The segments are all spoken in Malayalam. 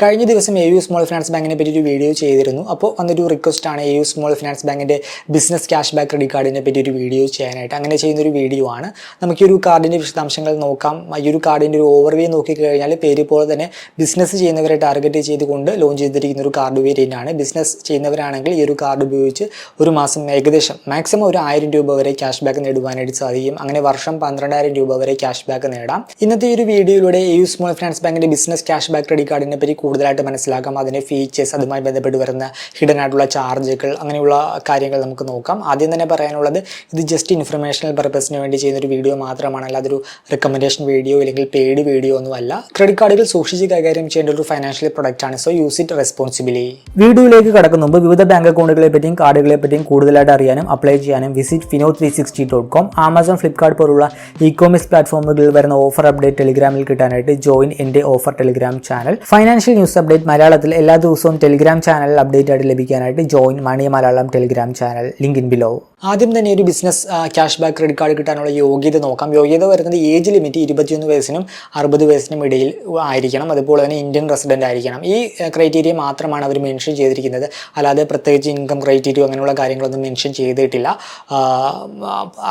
കഴിഞ്ഞ ദിവസം എ യു സ്മോൾ ഫിനാൻസ് ബാങ്കിനെ പറ്റി ഒരു വീഡിയോ ചെയ്തിരുന്നു. അപ്പോൾ വന്നൊരു റിക്വസ്റ്റാണ് എ യു സ്മോൾ ഫിനാൻസ് ബാങ്കിന്റെ ബിസിനസ് ക്യാഷ് ബാക്ക് ക്രെഡിറ്റ് കാർഡിനെ പറ്റി ഒരു വീഡിയോ ചെയ്യാനായിട്ട്. അങ്ങനെ ചെയ്യുന്ന ഒരു വീഡിയോ ആണ്. നമുക്ക് ഈ ഒരു കാർഡിന്റെ വിശദാംശങ്ങൾ നോക്കാം. ഈ ഒരു കാർഡിന്റെ ഒരു ഓവർവ്യൂ നോക്കിക്കഴിഞ്ഞാൽ പേര് പോലെ തന്നെ ബിസിനസ് ചെയ്യുന്നവരെ ടാർഗറ്റ് ചെയ്തുകൊണ്ട് ലോഞ്ച് ചെയ്തിരിക്കുന്ന ഒരു കാർഡ് ആണ്. ബിസിനസ് ചെയ്യുന്നവരാണെങ്കിൽ ഈ ഒരു കാർഡ് ഉപയോഗിച്ച് ഒരു മാസം ഏകദേശം മാക്സിമം ഒരു ആയിരം രൂപ വരെ ക്യാഷ് ബാക്ക് നേടുവാനായിട്ട് സാധിക്കും. അങ്ങനെ വർഷം പന്ത്രണ്ടായിരം രൂപ വരെ ക്യാഷ് ബാക്ക് നേടാം. ഇന്നത്തെ ഈ ഒരു വീഡിയോയിലൂടെ എ യു സ്മോൾ ഫിനാൻസ് ബാങ്കിന്റെ ബിസിനസ് ക്യാഷ് ബാക്ക് ക്രെഡിറ്റ് കാർഡിനെ പറ്റി കൂടുതലായിട്ട് മനസ്സിലാക്കാം. അതിന്റെ ഫീച്ചേഴ്സ് അതുമായി ബന്ധപ്പെട്ട് വരുന്ന ഹിഡൻ ആയിട്ടുള്ള ചാർജുകൾ അങ്ങനെയുള്ള കാര്യങ്ങൾ നമുക്ക് നോക്കാം. ആദ്യം തന്നെ പറയാനുള്ളത് ഇത് ജസ്റ്റ് ഇൻഫർമേഷണൽ പർപ്പസിന് വേണ്ടി ചെയ്യുന്ന ഒരു വീഡിയോ മാത്രമാണ്. അല്ല അതൊരു റെക്കമെൻഡേഷൻ വീഡിയോ അല്ലെങ്കിൽ പെയ്ഡ് വീഡിയോ ഒന്നും അല്ല. ക്രെഡിറ്റ് കാർഡുകൾ സൂക്ഷിച്ച് കൈകാര്യം ചെയ്യേണ്ട ഒരു ഫൈനാൻഷ്യൽ പ്രൊഡക്റ്റ് ആണ്. സോ യൂസ് ഇറ്റ് റെസ്പോൺസിബിലി വീഡിയോയിലേക്ക് കടക്കുന്ന മുമ്പ് വിവിധ ബാങ്ക് അക്കൗണ്ടുകളെ പറ്റിയും കാർഡുകളെ പറ്റിയും കൂടുതലായിട്ട് അറിയാനും അപ്ലൈ ചെയ്യാനും visit Fino three sixty dot com Amazon Flipkart പോലുള്ള ഇ കോമേഴ്സ് പ്ലാറ്റ്ഫോമുകളിൽ വരുന്ന ഓഫർ അപ്ഡേറ്റ് ടെലിഗ്രാമിൽ കിട്ടാനായിട്ട് ജോയിൻ എന്റെ offer Telegram channel financial news update മലയാളത്തിൽ എല്ലാ ദിവസവും ടെലിഗ്രാം ചാനൽ അപ്ഡേറ്റ് ആയിട്ട് ലഭിക്കാനായിട്ട് join money Malayalam Telegram channel. Link in below ആദ്യം തന്നെ ഒരു business cash back credit card കിട്ടാനുള്ള യോഗ്യത നോക്കാം. യോഗ്യത വരുന്നത് ഏജ് ലിമിറ്റ് ഇരുപത്തിയൊന്ന് വയസ്സിനും അറുപത് വയസ്സിനും ഇടയിൽ ആയിരിക്കണം. അതുപോലെ തന്നെ ഇന്ത്യൻ റെസിഡന്റ് ആയിരിക്കണം. ഈ ക്രൈറ്റീരിയ മാത്രമാണ് അവർ മെൻഷൻ ചെയ്തിരിക്കുന്നത്. അല്ലാതെ പ്രത്യേകിച്ച് ഇൻകം ക്രൈറ്റീരിയ അങ്ങനെയുള്ള കാര്യങ്ങളൊന്നും മെൻഷൻ ചെയ്തിട്ടില്ല.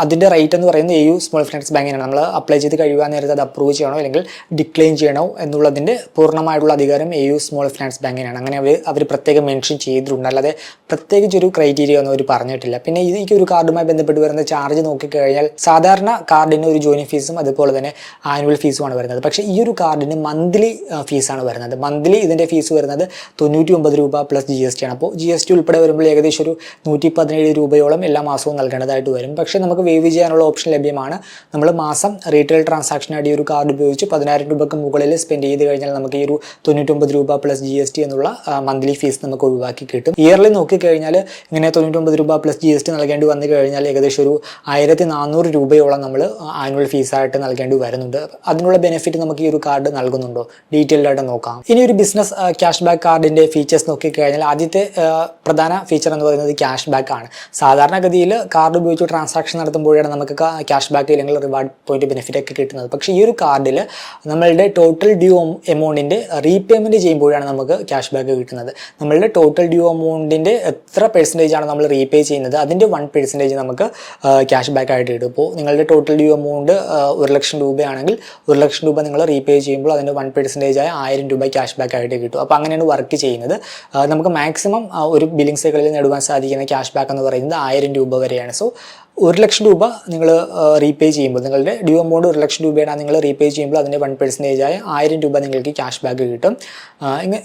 അതിന്റെ റേറ്റ് എന്ന് പറയുന്നത് എ യു സ്മോൾ ഫിനാൻസ് ബാങ്കിനാണ് നമ്മൾ അപ്ലൈ ചെയ്ത് കഴിയുവാൻ നേരത്തെ അത് അപ്രൂവ് ചെയ്യണോ അല്ലെങ്കിൽ ഡിക്ലൈൻ ചെയ്യണോ എന്നുള്ളതിന്റെ പൂർണമായിട്ടുള്ള അധികാരം എ യു സ്മോൾ ഫിനാൻസ് ബാങ്കിനാണ് അങ്ങനെ അവർ അവർ പ്രത്യേകം മെൻഷൻ ചെയ്തിട്ടുണ്ട്. അല്ലാതെ പ്രത്യേകിച്ച് ഒരു ക്രൈറ്റീരിയ ഒന്നും അവർ പറഞ്ഞിട്ടില്ല. പിന്നെ ഈ ഒരു കാർഡുമായി ബന്ധപ്പെട്ട് വരുന്ന ചാർജ് നോക്കിക്കഴിഞ്ഞാൽ സാധാരണ കാർഡിന് ഒരു ജോയിനിങ് ഫീസും അതുപോലെ തന്നെ ആനുവൽ ഫീസും ആണ് വരുന്നത്. പക്ഷേ ഈ ഒരു കാർഡിന് മന്ത്ലി ഫീസാണ് വരുന്നത്. മന്ത്ലി ഇതിന്റെ ഫീസ് വരുന്നത് തൊണ്ണൂറ്റി ഒമ്പത് രൂപ പ്ലസ് ജി ആണ്. അപ്പോൾ ജി എസ് ഉൾപ്പെടെ വരുമ്പോൾ ഏകദേശം ഒരു നൂറ്റി രൂപയോളം എല്ലാ മാസവും നൽകേണ്ടതായിട്ട് വരും. പക്ഷേ നമുക്ക് വേവ് ചെയ്യാനുള്ള ഓപ്ഷൻ ലഭ്യമാണ്. നമ്മൾ മാസം റീറ്റെയിൽ ട്രാൻസാക്ഷൻ ആയിട്ട് ഈ ഒരു കാർഡ് ഉപയോഗിച്ച് പതിനായിരം രൂപയ്ക്ക് മുകളിൽ സ്പെൻഡ് ചെയ്ത് കഴിഞ്ഞാൽ നമുക്ക് ഈ ഒരു തൊണ്ണൂറ്റൊമ്പത് രൂപ പ്ലസ് ജി എന്നുള്ള മന്ത്ലി ഫീസ് നമുക്ക് ഒഴിവാക്കി കിട്ടും. ഇയർലി നോക്കിക്കഴിഞ്ഞാൽ ഇങ്ങനെ തൊണ്ണൂറ്റൊമ്പത് രൂപ പ്ലസ് ജി എസ് ടി നൽകേണ്ടി വന്നു കഴിഞ്ഞാൽ ഏകദേശം ഒരു ആയിരത്തി നാനൂറ് രൂപയോളം നമ്മൾ ആനുവൽ ഫീസായിട്ട് നൽകേണ്ടി വരുന്നുണ്ട്. അതിനുള്ള ബെനിഫിറ്റ് നമുക്ക് ഈ ഒരു കാർഡ് നൽകുന്നുണ്ടോ? ഡീറ്റെയിൽഡ് ആയിട്ട് നോക്കാം. ഇനി ഒരു ബിസിനസ് ക്യാഷ് ബാക്ക് കാർഡിന്റെ ഫീച്ചേഴ്സ് നോക്കിക്കഴിഞ്ഞാൽ ആദ്യത്തെ പ്രധാന ഫീച്ചർ എന്ന് പറയുന്നത് ക്യാഷ് ബാക്ക് ആണ്. സാധാരണഗതിയിൽ കാർഡ് ഉപയോഗിച്ച് ട്രാൻസാക്ഷൻ നടത്തുമ്പോഴാണ് നമുക്ക് ക്യാഷ് ബാക്ക് അല്ലെങ്കിൽ റിവാർഡ് പോയിന്റ് ബെനിഫിറ്റ് ഒക്കെ കിട്ടുന്നത്. പക്ഷേ ഈ ഒരു കാർഡിൽ നമ്മളുടെ ടോട്ടൽ ഡ്യൂ എമൗണ്ടിന്റെ റീപേയ്മെന്റ് ചെയ്യുമ്പോഴാണ് നമുക്ക് ക്യാഷ് ബാക്ക് കിട്ടുന്നത്. നമ്മളുടെ ടോട്ടൽ ഡ്യൂ എമൗണ്ടിന്റെ എത്ര പെർസെന്റേജ് ആണ് നമ്മൾ റീപേ ചെയ്യുന്നത്? അതിന്റെ വൺ പെർസെന്റേജ് നമുക്ക് ക്യാഷ് ബാക്ക് ആയിട്ട് കിട്ടും. ഇപ്പോൾ നിങ്ങളുടെ ടോട്ടൽ ഡ്യൂ എമൗണ്ട് ഒരു ലക്ഷം രൂപയാണെങ്കിൽ ഒരു ലക്ഷം രൂപ നിങ്ങൾ റീപേ ചെയ്യുമ്പോൾ അതിന്റെ വൺ പെർസെന്റേജ് ആയ ആയിരം രൂപ ക്യാഷ് ബാക്ക് ആയിട്ട് കിട്ടും. അപ്പോൾ അങ്ങനെയാണ് വർക്ക് ചെയ്യുന്നത്. നമുക്ക് മാക്സിമം ഒരു ബില്ലിംഗ് സൈക്കിളിൽ നേടുവാൻ സാധിക്കുന്ന ക്യാഷ് ബാക്ക് എന്ന് പറയുന്നത് ആയിരം രൂപ വരെയാണ്. സോ ഒരു ലക്ഷം രൂപ നിങ്ങൾ റീപേ ചെയ്യുമ്പോൾ നിങ്ങളുടെ ഡ്യൂ എമൗണ്ട് ഒരു ലക്ഷം രൂപയാണ് നിങ്ങൾ റീപേ ചെയ്യുമ്പോൾ അതിന്റെ വൺ പെർസെന്റേജ് ആയ ആയിരം രൂപ നിങ്ങൾക്ക് ക്യാഷ് ബാക്ക് കിട്ടും.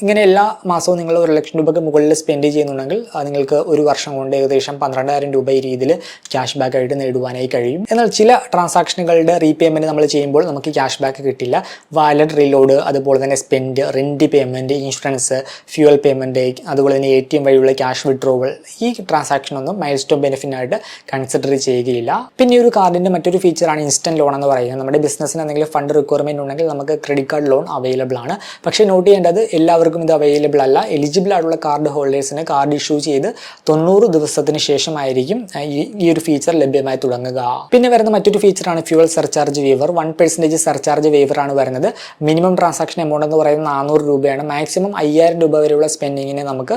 ഇങ്ങനെ എല്ലാ മാസവും നിങ്ങൾ ഒരു ലക്ഷം രൂപയ്ക്ക് മുകളിൽ സ്പെൻഡ് ചെയ്യുന്നുണ്ടെങ്കിൽ നിങ്ങൾക്ക് ഒരു വർഷം കൊണ്ട് ഏകദേശം പന്ത്രണ്ടായിരം രൂപ ഈ രീതിയിൽ ക്യാഷ് ബാക്ക് ആയിട്ട് നേടുവാനായി കഴിയും. എന്നാൽ ചില ട്രാൻസാക്ഷനുകളുടെ റീപേയ്മെന്റ് നമ്മൾ ചെയ്യുമ്പോൾ നമുക്ക് ക്യാഷ് ബാക്ക് കിട്ടില്ല. വാലറ്റ് റീലോഡ് അതുപോലെ തന്നെ spend rent payment insurance fuel payment അതുപോലെ തന്നെ എ ടി എം വഴിയുള്ള ക്യാഷ് വിഡ്രോവൽ ഈ ട്രാൻസാക്ഷനൊന്നും മൈൽ സ്റ്റോൺ ബെനിഫിറ്റായിട്ട് കൺസിഡർ ചെയ്യുകയില്ല. പിന്നെ ഒരു കാർഡിന്റെ മറ്റൊരു ഫീച്ചറാണ് ഇൻസ്റ്റന്റ് ലോൺ എന്ന് പറയുന്നത്. നമ്മുടെ ബിസിനസ്സിന് എന്തെങ്കിലും ഫണ്ട് റിക്വയർമെന്റ് ഉണ്ടെങ്കിൽ നമുക്ക് ക്രെഡിറ്റ് കാർഡ് ലോൺ അവൈലബിൾ ആണ്. പക്ഷേ നോട്ട് ചെയ്യേണ്ടത് എല്ലാവർക്കും ഇത് അവൈലബിൾ അല്ല. എലിജിബിൾ ആയിട്ടുള്ള കാർഡ് ഹോൾഡേഴ്സിന് കാർഡ് ഇഷ്യൂ ചെയ്ത് തൊണ്ണൂറ് ദിവസത്തിന് ശേഷമായിരിക്കും ഈ ഈ ഒരു ഫീച്ചർ ലഭ്യമായി തുടങ്ങുക. പിന്നെ വരുന്ന മറ്റൊരു ഫീച്ചറാണ് fuel surcharge waiver one percentage surcharge waiver ആണ് വരുന്നത്. മിനിമം ട്രാൻസാക്ഷൻ എമൗണ്ട് എന്ന് പറയുന്നത് നാനൂറ് രൂപയാണ്. മാക്സിമം അയ്യായിരം രൂപ വരെയുള്ള സ്പെൻഡിങ്ങിന് നമുക്ക്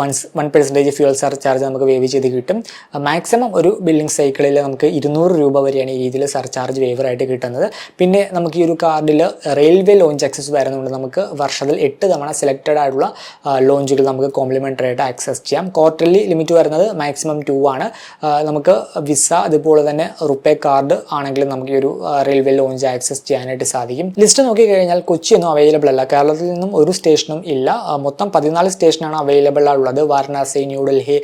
one one percentage fuel surcharge നമുക്ക് വേവ് ചെയ്ത് കിട്ടും. മാക്സിമം ഒരു ബില്ലിംഗ് സൈക്കിളിൽ നമുക്ക് ഇരുന്നൂറ് രൂപ വരെയാണ് ഈ രീതിയിൽ സർചാർജ് വേവർ ആയിട്ട് കിട്ടുന്നത്. പിന്നെ നമുക്ക് ഈ ഒരു കാർഡിൽ റെയിൽവേ ലോഞ്ച് ആക്സസ് വരുന്നുണ്ട് നമുക്ക് വർഷത്തിൽ എട്ട് തവണ സെലക്റ്റഡ് ആയിട്ടുള്ള ലോഞ്ചുകൾ നമുക്ക് കോംപ്ലിമെന്ററി ആയിട്ട് ആക്സസ് ചെയ്യാം. ക്വാർട്ടർലി ലിമിറ്റ് വരുന്നത് മാക്സിമം ടു ആണ്. നമുക്ക് വിസ അതുപോലെ തന്നെ റുപ്പേ കാർഡ് ആണെങ്കിലും നമുക്ക് ഈ ഒരു റെയിൽവേ ലോഞ്ച് ആക്സസ് ചെയ്യാനായിട്ട് സാധിക്കും. ലിസ്റ്റ് നോക്കിക്കഴിഞ്ഞാൽ കൊച്ചിയൊന്നും അവൈലബിൾ അല്ല. കേരളത്തിൽ നിന്നും ഒരു സ്റ്റേഷനും ഇല്ല. മൊത്തം പതിനാല് സ്റ്റേഷനാണ് അവൈലബിൾ ആയിട്ടുള്ളത് വാരണാസി ന്യൂഡൽഹി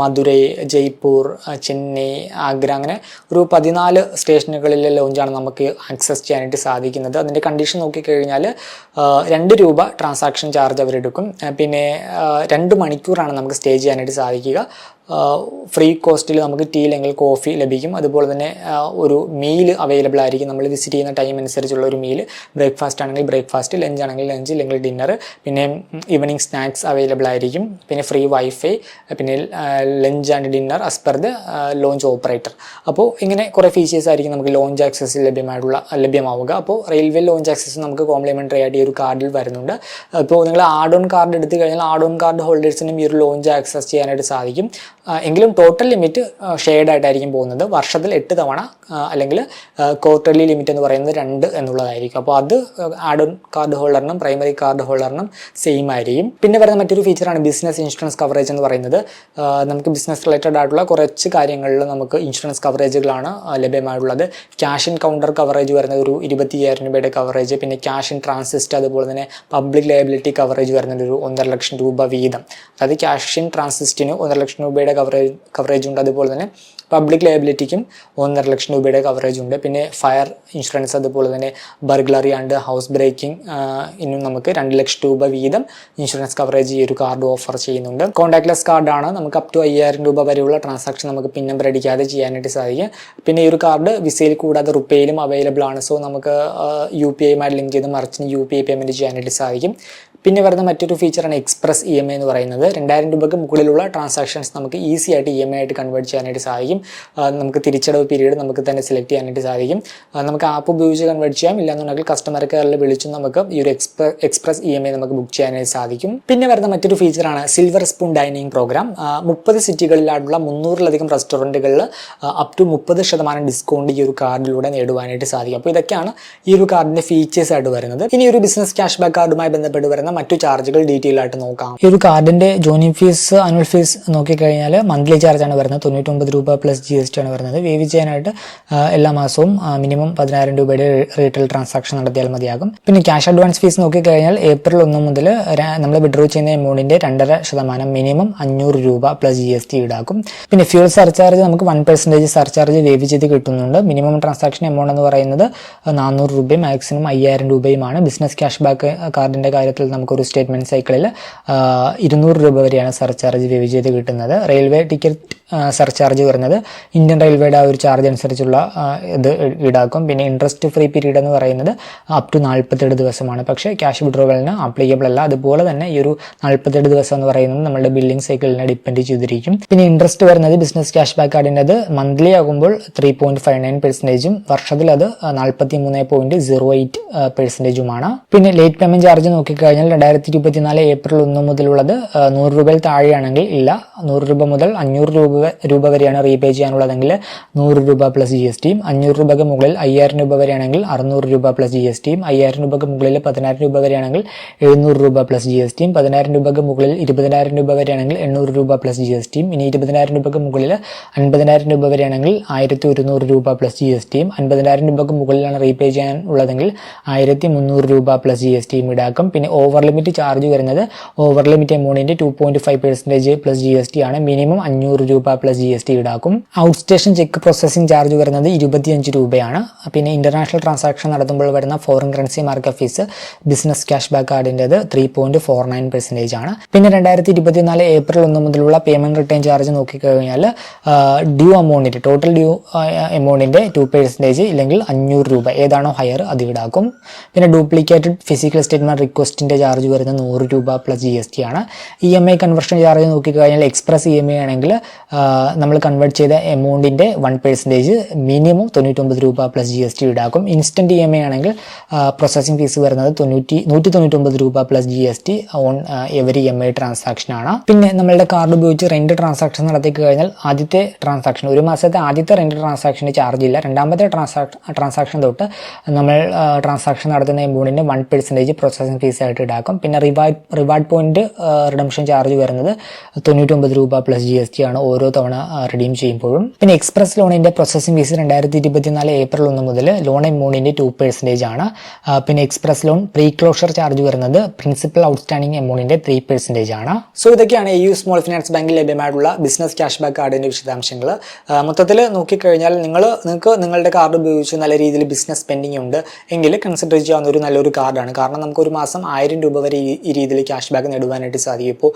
മധുരൈ ജയ്പൂർ ആ, ചെന്നൈ ആഗ്ര അങ്ങനെ ഒരു പതിനാല് സ്റ്റേഷനുകളിലെ ലോഞ്ചാണ് നമുക്ക് ആക്സസ് ചെയ്യാനായിട്ട് സാധിക്കുന്നത്. അതിന്റെ കണ്ടീഷൻ നോക്കിക്കഴിഞ്ഞാൽ രണ്ട് രൂപ ട്രാൻസാക്ഷൻ ചാർജ് അവരെടുക്കും. പിന്നെ രണ്ട് മണിക്കൂറാണ് നമുക്ക് സ്റ്റേ ചെയ്യാനായിട്ട് സാധിക്കുക. ഫ്രീ കോസ്റ്റിൽ നമുക്ക് ടീ അല്ലെങ്കിൽ കോഫി ലഭിക്കും. അതുപോലെ തന്നെ ഒരു മീൽ അവൈലബിൾ ആയിരിക്കും. നമ്മൾ വിസിറ്റ് ചെയ്യുന്ന ടൈം അനുസരിച്ചുള്ള ഒരു മീൽ ബ്രേക്ക്ഫാസ്റ്റ് ആണെങ്കിൽ ബ്രേക്ക്ഫാസ്റ്റ് ലഞ്ച് ആണെങ്കിൽ ലഞ്ച് അല്ലെങ്കിൽ ഡിന്നർ പിന്നെ ഈവനിങ് സ്നാക്സ് അവൈലബിൾ ആയിരിക്കും. പിന്നെ ഫ്രീ വൈഫൈ പിന്നെ lunch and dinner as per the lounge operator അപ്പോൾ ഇങ്ങനെ കുറേ ഫീച്ചേഴ്സ് ആയിരിക്കും നമുക്ക് ലോഞ്ച് ആക്സസ് ലഭ്യമായിട്ടുള്ള ലഭ്യമാവുക. അപ്പോൾ റെയിൽവേ ലോഞ്ച് ആക്സസ് നമുക്ക് കോംപ്ലിമെന്ററി ആയിട്ട് ഈ ഒരു കാർഡിൽ വരുന്നുണ്ട്. അപ്പോൾ നിങ്ങൾ ആഡ് ഓൺ കാർഡ് എടുത്തു കഴിഞ്ഞാൽ ആഡ് ഓൺ കാർഡ് ഹോൾഡേഴ്സിനും ഈ ഒരു ലോഞ്ച് ആക്സസ് ചെയ്യാനായിട്ട് സാധിക്കും. എങ്കിലും ടോട്ടൽ ലിമിറ്റ് ഷെയ്ഡ് ആയിട്ടായിരിക്കും പോകുന്നത്. വർഷത്തിൽ എട്ട് തവണ അല്ലെങ്കിൽ ക്വാർട്ടർലി ലിമിറ്റ് എന്ന് പറയുന്നത് രണ്ട് എന്നുള്ളതായിരിക്കും. അപ്പോൾ അത് ആഡ് ഓൺ കാർഡ് ഹോൾഡറിനും പ്രൈമറി കാർഡ് ഹോൾഡറിനും സെയിം ആയിരിക്കും. പിന്നെ വരുന്ന മറ്റൊരു ഫീച്ചറാണ് ബിസിനസ് ഇൻഷുറൻസ് കവറേജ് എന്ന് പറയുന്നത്. നമുക്ക് ബിസിനസ് റിലേറ്റഡ് ആയിട്ടുള്ള കുറച്ച് കാര്യങ്ങളിൽ നമുക്ക് ഇൻഷുറൻസ് കവറേജുകളാണ് ലഭ്യമായിട്ടുള്ളത്. ക്യാഷ് ഇൻ കൗണ്ടർ കവറേജ് വരുന്നത് ഒരു ഇരുപത്തി അയ്യായിരം രൂപയുടെ കവറേജ് പിന്നെ ക്യാഷ് ഇൻ ട്രാൻസിസ്റ്റ് അതുപോലെ തന്നെ പബ്ലിക് ലയബിലിറ്റി കവറേജ് വരുന്നത് ഒരു ഒന്നര ലക്ഷം രൂപ വീതം. അതായത് ക്യാഷ് ഇൻ ട്രാൻസിസ്റ്റിന് ഒന്നര ലക്ഷം രൂപയുടെ കവറേജ് കവറേജ് ഉണ്ട്. അതുപോലെ തന്നെ പബ്ലിക് ലയബിലിറ്റിക്കും ഒന്നര ലക്ഷം രൂപയുടെ കവറേജ് ഉണ്ട്. പിന്നെ ഫയർ ഇൻഷുറൻസ് അതുപോലെ തന്നെ ബർഗ്ലറി ആൻഡ് ഹൗസ് ബ്രേക്കിംഗ് ഇന്നും നമുക്ക് രണ്ട് ലക്ഷം രൂപ വീതം ഇൻഷുറൻസ് കവറേജ് ഈ ഒരു കാർഡ് ഓഫർ ചെയ്യുന്നുണ്ട്. കോൺടാക്ട്ലെസ് കാർഡാണ് നമുക്ക് അപ് ടു അയ്യായിരം രൂപ വരെയുള്ള ട്രാൻസാക്ഷൻ നമുക്ക് പിൻ നമ്പർ അടിക്കാതെ ചെയ്യാനായിട്ട് സാധിക്കും. പിന്നെ ഈ ഒരു കാർഡ് വിസയിൽ കൂടാതെ റുപ്പേയിലും അവൈലബിൾ ആണ്. സോ നമുക്ക് യു പി ഐയുമായി ലിങ്ക് ചെയ്ത് മറിച്ചിന് യു പി ഐ പേയ്മെന്റ് ചെയ്യാനായിട്ട് സാധിക്കും. പിന്നെ വരുന്ന മറ്റൊരു ഫീച്ചറാണ് എക്സ്പ്രസ് ഇ എം ഐ എന്ന് പറയുന്നത്. രണ്ടായിരം രൂപയ്ക്ക് മുകളിലുള്ള ട്രാൻസാക്ഷൻസ് നമുക്ക് ഈസി ആയിട്ട് ഇ എം ഐ ആയിട്ട് കൺവേർട്ട് ചെയ്യാനായിട്ട് സാധിക്കും. നമുക്ക് തിരിച്ചടവ് പീരീഡ് നമുക്ക് തന്നെ സെലക്ട് ചെയ്യാനായിട്ട് സാധിക്കും. നമുക്ക് ആപ്പ് ഉപയോഗിച്ച് കൺവേർട്ട് ചെയ്യാം. ഇല്ലാന്നുണ്ടെങ്കിൽ കസ്റ്റമർ കെയറിൽ വിളിച്ചും നമുക്ക് ഈ ഒരു express express E M I നമുക്ക് ബുക്ക് ചെയ്യാനായിട്ട് സാധിക്കും. പിന്നെ വരുന്ന മറ്റൊരു ഫീച്ചറാണ് സിൽവർ സ്പൂൺ ഡൈനിങ് പ്രോഗ്രാം മുപ്പത് സിറ്റികളിലായിട്ടുള്ള മുന്നൂറിലധികം റെസ്റ്റോറന്റുകളിൽ അപ് ടു മുപ്പത് ശതമാനം ഡിസ്കൗണ്ട് ഈ ഒരു കാർഡിലൂടെ നേടുവാനായിട്ട് സാധിക്കും. അപ്പോൾ ഇതൊക്കെയാണ് ഈ ഒരു കാർഡിന്റെ ഫീച്ചേഴ്സ് ആയിട്ട് വരുന്നത്. ഇനി ഒരു ബിസിനസ് ക്യാഷ് ബാക്ക് കാർഡുമായി ബന്ധപ്പെട്ട് വരുന്ന മറ്റു ചാർജുകൾ ഡീറ്റെയിൽ ആയിട്ട് നോക്കാം. ഈ ഒരു കാർഡിന്റെ ജോയിനിങ് ഫീസ് ആനുവൽ ഫീസ് നോക്കിക്കഴിഞ്ഞാൽ മന്ത്ലി ചാർജ് ആണ് വരുന്നത്. തൊണ്ണൂറ്റൊമ്പത് രൂപ പ്ലസ് ജി എസ് ടി ആണ് വരുന്നത്. വേവ് ചെയ്യാനായിട്ട് എല്ലാ മാസവും മിനിമം പതിനായിരം രൂപയുടെ റീറ്റെയിൽ ട്രാൻസാക്ഷൻ നടത്തിയാൽ മതിയാകും. പിന്നെ ക്യാഷ് അഡ്വാൻസ് ഫീസ് നോക്കിക്കഴിഞ്ഞാൽ ഏപ്രിൽ ഒന്ന് മുതൽ നമ്മൾ വിഡ്രോ ചെയ്യുന്ന എമൗണ്ടിന്റെ രണ്ടര ശതമാനം മിനിമം അഞ്ഞൂറ് രൂപ പ്ലസ് ജി എസ് ടി ഈടാക്കും. പിന്നെ ഫ്യൂൽ സർചാർജ് നമുക്ക് വൺ പെർസെന്റേജ് സർചാർജ് വേവ് ചെയ്ത് കിട്ടുന്നുണ്ട്. മിനിമം ട്രാൻസാക്ഷൻ എമൗണ്ട് എന്ന് പറയുന്നത് നാനൂറ് രൂപയും മാക്സിമം അയ്യായിരം രൂപയുമാണ്. ബിസിനസ് ക്യാഷ് ബാക്ക് കാർഡിന്റെ കാര്യത്തിൽ നമുക്കൊരു സ്റ്റേറ്റ്മെന്റ് സൈക്കിളിൽ ഇരുന്നൂറ് രൂപ വരെയാണ് സർചാർജ് വേവ് ചെയ്ത് കിട്ടുന്നത് റെയിൽവേ ടിക്കറ്റ് സർചാർജ് വരുന്നത് ഇന്ത്യൻ റെയിൽവേയുടെ ആ ഒരു ചാർജ് അനുസരിച്ചുള്ള ഇത് ഈടാക്കും. പിന്നെ ഇൻട്രസ്റ്റ് ഫ്രീ പീരീഡ് എന്ന് പറയുന്നത് അപ് ടു നാൽപ്പത്തെട്ട് ദിവസമാണ്. പക്ഷേ ക്യാഷ് വിഡ്രോവലിന് ആപ്ലിക്കബിൾ അല്ല. അതുപോലെ തന്നെ ഈ ഒരു നാൽപ്പത്തെട്ട് ദിവസം എന്ന് പറയുന്നത് നമ്മുടെ ബില്ലിംഗ് സൈക്കിളിനെ ഡിപ്പെൻഡ് ചെയ്തിരിക്കും. പിന്നെ ഇൻട്രസ്റ്റ് വരുന്നത് ബിസിനസ് ക്യാഷ് ബാക്ക് കാർഡിന്റെ മന്ത്ലി ആകുമ്പോൾ ത്രീ പോയിന്റ് ഫൈവ് നയൻ പെർസെന്റേജും വർഷത്തിൽ അത് നാൽപ്പത്തി മൂന്ന് പോയിന്റ് സീറോ എയ്റ്റ് പെർസെന്റേജുമാണ് പിന്നെ ലേറ്റ് പേയ്മെന്റ് ചാർജ് നോക്കിക്കഴിഞ്ഞാൽ രണ്ടായിരത്തി ഇരുപത്തിനാല് ഏപ്രിൽ ഒന്ന് മുതലുള്ളത് നൂറ് രൂപയിൽ താഴെയാണെങ്കിൽ ഇല്ല. നൂറ് രൂപ മുതൽ അഞ്ഞൂറ് രൂപ രൂപ വരെയാണ് റീപേ ചെയ്യാനുള്ളതെങ്കിൽ നൂറ് രൂപ പ്ലസ് ജി എസ് ടിയും അഞ്ഞൂറ് രൂപയ്ക്ക് മുകളിൽ അയ്യായിരം രൂപ വരെയാണെങ്കിൽ അറുന്നൂറ് രൂപ പ്ലസ് ജി എസ് ടിയും അയ്യായിരം രൂപയ്ക്ക് മുകളിൽ പതിനായിരം രൂപ വരെയാണെങ്കിൽ എഴുന്നൂറ് രൂപ പ്ലസ് ജി എസ് ടിയും പതിനായിരം രൂപയ്ക്ക് മുകളിൽ ഇരുപതിനായിരം രൂപ വരെയാണെങ്കിൽ എണ്ണൂറ് രൂപ പ്ലസ് ജി എസ് ടിയും ഇനി ഇരുപതിനായിരം രൂപയ്ക്ക് മുകളിൽ അൻപതിനായിരം രൂപ വരെയാണെങ്കിൽ ആയിരത്തി ഒരുന്നൂറ് രൂപ പ്ലസ് ജി എസ് ടിയും അൻപതിനായിരം രൂപയ്ക്ക് മുകളിലാണ് റീപേ ചെയ്യാൻ ഉള്ളതെങ്കിൽ ആയിരത്തി മുന്നൂറ് രൂപ പ്ലസ് ജി എസ് ടിയും ഈടാക്കും. പിന്നെ ഓവർ ലിമിറ്റ് ചാർജ് വരുന്നത് over limit എമൗണ്ടിന്റെ two point five percentage plus G S T ആണ്. മിനിമം അഞ്ഞൂറ് രൂപ പ്ലസ് ജി എസ് ടി ഈടാക്കും. Outstation check processing charge വരുന്നത് ഇരുപത്തിയഞ്ച് രൂപയാണ്. പിന്നെ ഇന്റർനാഷണൽ ട്രാൻസാക്ഷൻ നടത്തുമ്പോൾ വരുന്ന foreign currency market fee business cash back കാർഡിന്റെത് three point four nine percentage ആണ്. പിന്നെ രണ്ടായിരത്തി ഇരുപത്തിനാല് ഏപ്രിൽ ഒന്ന് മുതലുള്ള പേയ്മെന്റ് റിട്ടേൺ ചാർജ് നോക്കിക്കഴിഞ്ഞാൽ ഡ്യൂ അമൗണ്ടിന്റെ ടോട്ടൽ ഡ്യൂ എമൗണ്ടിന്റെ ടു പെർസെന്റേജ് ഇല്ലെങ്കിൽ അഞ്ഞൂറ് രൂപ. ഏതാണോ ഹയർ അത് ഈടാക്കും. പിന്നെ ഡ്യൂപ്ലിക്കേറ്റഡ് ഫിസിക്കൽ സ്റ്റേറ്റ്മെന്റ് റിക്വസ്റ്റിന്റെ വരുന്നത് നൂറ് രൂപ പ്ലസ് ജി എസ് ടി ആണ്. E M I conversion charge നോക്കിക്കഴിഞ്ഞാൽ എക്സ്പ്രസ് ഇ എം ഐ ആണെങ്കിൽ നമ്മൾ കൺവേർട്ട് ചെയ്ത എമൗണ്ടിന്റെ വൺ പെർസെന്റേജ് മിനിമം തൊണ്ണൂറ്റൊമ്പത് രൂപ പ്ലസ് ജി എസ് ടി ഈടാക്കും. ഇൻസ്റ്റന്റ് ഇ എം ഐ ആണെങ്കിൽ പ്രോസസ്സിംഗ് ഫീസ് വരുന്നത് തൊണ്ണൂറ്റി നൂറ്റി തൊണ്ണൂറ്റൊമ്പത് രൂപ plus G S T on every M I transaction ആണ്. പിന്നെ നമ്മളുടെ കാർഡ് ഉപയോഗിച്ച് രണ്ട് ട്രാൻസാക്ഷൻ നടത്തി കഴിഞ്ഞാൽ ആദ്യത്തെ ട്രാൻസാക്ഷൻ ഒരു മാസത്തെ ആദ്യത്തെ രണ്ട് ട്രാൻസാക്ഷന് ചാർജ് ഇല്ല. രണ്ടാമത്തെ ട്രാൻസാക്ഷൻ ട്രാൻസാക്ഷൻ തൊട്ട് നമ്മൾ ട്രാൻസാക്ഷൻ നടത്തുന്ന എമൗണ്ടിന്റെ വൺ പെർസെന്റേജ് പ്രോസസ്സിംഗ് ഫീസ് ആയിട്ട് ഈടാക്കും. പിന്നെ reward reward point redemption charge വരുന്നത് തൊണ്ണൂറ്റൊമ്പത് രൂപ പ്ലസ് ജി എസ് ടി ആണ് ഓരോ തവണ റിഡീം ചെയ്യുമ്പോഴും. പിന്നെ എക്സ്പ്രസ് ലോണിന്റെ പ്രോസസ്സിംഗ് ഫീസ് രണ്ടായിരത്തി ഇരുപത്തിനാല് ഏപ്രിൽ ഒന്ന് മുതൽ ലോൺ എമൗണ്ടിന്റെ ടു പെർസെന്റേജ് ആണ്. പിന്നെ express loan pre closure charge വരുന്നത് പ്രിൻസിപ്പൽ ഔട്ട്സ്റ്റാൻഡിംഗ് എമൗണ്ടിന്റെ ത്രീ പെർസെന്റേജ് ആണ്. സോ ഇതൊക്കെയാണ് യു സ്മോൾ ഫിനാൻസ് ബാങ്കിൽ ലഭ്യമായിട്ടുള്ള ബിസിനസ് ക്യാഷ് ബാക്ക് കാർഡിന്റെ വിശദാംശങ്ങൾ മൊത്തത്തിൽ നോക്കിക്കഴിഞ്ഞാൽ നിങ്ങൾ നിങ്ങൾക്ക് നിങ്ങളുടെ കാർഡ് ഉപയോഗിച്ച് നല്ല രീതിയിൽ ബിസിനസ് സ്പെൻഡിംഗ് ഉണ്ട്. എങ്കിൽ കൺസിഡർ ചെയ്യാവുന്ന ഒരു നല്ലൊരു കാർഡാണ് കാരണം നമുക്ക് ഒരു മാസം ആയിരം രൂപ വരെ ഈ രീതിയിൽ ക്യാഷ് ബാക്ക് നേടുവാനായിട്ട് സാധിക്കും. ഇപ്പോൾ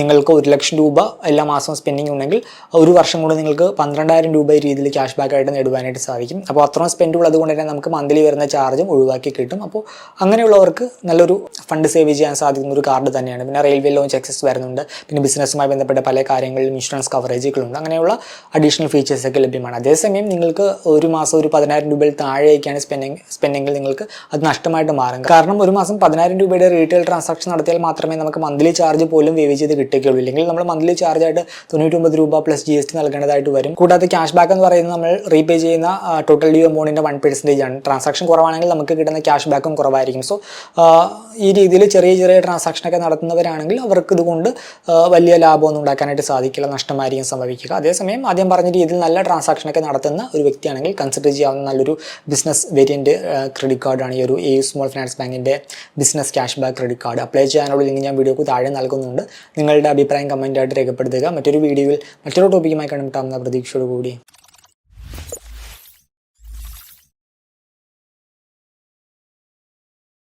നിങ്ങൾക്ക് ഒരു ലക്ഷം രൂപ എല്ലാ മാസവും സ്പെൻഡിങ് ഉണ്ടെങ്കിൽ ഒരു വർഷം കൊണ്ട് നിങ്ങൾക്ക് പന്ത്രണ്ടായിരം രൂപ ഈ രീതിയിൽ ക്യാഷ് ബാക്ക് ആയിട്ട് നേടുവാനായിട്ട് സാധിക്കും. അപ്പോൾ അത്രയും സ്പെൻഡ് ഉള്ളതുകൊണ്ട് തന്നെ നമുക്ക് മന്ത്ലി വരുന്ന ചാർജും ഒഴിവാക്കി കിട്ടും. അപ്പോൾ അങ്ങനെയുള്ളവർക്ക് നല്ലൊരു ഫണ്ട് സേവ് ചെയ്യാൻ സാധിക്കുന്ന ഒരു കാർഡ് തന്നെയാണ്. പിന്നെ റെയിൽവേ ലോൺ എക്സസ് വരുന്നുണ്ട്. പിന്നെ ബിസിനസ്സുമായി ബന്ധപ്പെട്ട പല കാര്യങ്ങളിലും ഇൻഷുറൻസ് കവറേജുകളുണ്ട് അങ്ങനെയുള്ള അഡീഷണൽ ഫീച്ചേഴ്സൊക്കെ ലഭ്യമാണ്. അതേസമയം നിങ്ങൾക്ക് ഒരു മാസം ഒരു പതിനായിരം രൂപയിൽ താഴെയൊക്കെയാണ് സ്പെൻഡിങ് സ്പെൻഡിങ്ങിൽ നിങ്ങൾക്ക് അത് നഷ്ടമായിട്ട് മാറും. കാരണം ഒരു മാസം പതിനായിരം രൂപയുടെ റീറ്റെയിൽ ട്രാൻസാക്ഷൻ നടത്തിയാൽ മാത്രമേ നമുക്ക് മന്ത്ലി ചാർജ് പോലും വേവ് ചെയ്ത് കിട്ടുകയുള്ളൂ. ഇല്ലെങ്കിൽ നമ്മൾ മന്ത്ലി ചാർജ് ആയിട്ട് തൊണ്ണൂറ്റൊമ്പത് രൂപ പ്ലസ് ജി എസ് ടി നൽകേണ്ടതായിട്ട് വരും. കൂടാതെ ക്യാഷ് ബാക്ക് എന്ന് പറയുന്നത് നമ്മൾ റീപേ ചെയ്യുന്ന ടോട്ടൽ ഡ്യൂ എമൗണ്ടിന്റെ വൺ പെർസെന്റേജ് ആണ്. ട്രാൻസാക്ഷൻ കുറവാണെങ്കിൽ നമുക്ക് കിട്ടുന്ന ക്യാഷ് ബാക്കും കുറവായിരിക്കും. സോ ഈ രീതിയിൽ ചെറിയ ചെറിയ ട്രാൻസാക്ഷനൊക്കെ നടത്തുന്നവരാണെങ്കിൽ അവർക്ക് ഇതുകൊണ്ട് വലിയ ലാഭമൊന്നും ഉണ്ടാക്കാനായിട്ട് സാധിക്കില്ല നഷ്ടമായിരിക്കും സംഭവിക്കുക. അതേസമയം ആദ്യം പറഞ്ഞ രീതിയിൽ നല്ല ട്രാൻസാക്ഷനൊക്കെ നടത്തുന്ന ഒരു വ്യക്തിയാണെങ്കിൽ കൺസിഡർ ചെയ്യാവുന്ന നല്ലൊരു ബിസിനസ് വേരിയന്റ് ക്രെഡിറ്റ് കാർഡാണ് ഈ ഒരു എ സ്മോൾ ഫിനാൻസ് ബാങ്കിന്റെ business cash back credit card apply ചെയ്യാനുള്ള ലിങ്ക് ഞാൻ വീഡിയോക്ക് താഴെ നൽകുന്നുണ്ട്. നിങ്ങളുടെ അഭിപ്രായം കമന്റായിട്ട് രേഖപ്പെടുത്തുക. മറ്റൊരു വീഡിയോയിൽ മറ്റൊരു ടോപ്പിക്കുമായി കണ്ടിട്ടാവുന്ന പ്രതീക്ഷയോടുകൂടി.